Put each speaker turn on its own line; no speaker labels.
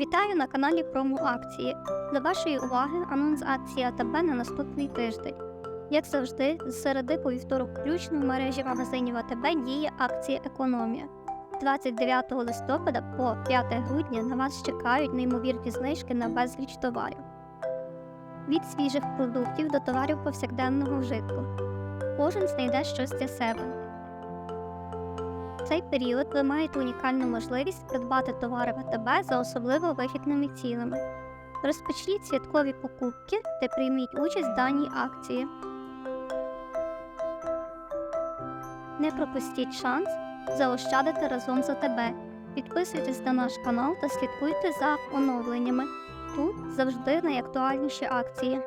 Вітаю на каналі Промо акції. До вашої уваги анонс акції АТБ на наступний тиждень. Як завжди, з середи по вівторок включно в мережі магазинів АТБ діє акція Економія. 29 листопада по 5 грудня на вас чекають неймовірні знижки на безліч товарів. Від свіжих продуктів до товарів повсякденного вжитку. Кожен знайде щось для себе. Цей період ви маєте унікальну можливість придбати товари в АТБ за особливо вигідними цінами. Розпочніть святкові покупки та прийміть участь в даній акції. Не пропустіть шанс заощадити разом з АТБ. Підписуйтесь на наш канал та слідкуйте за оновленнями. Тут завжди найактуальніші акції.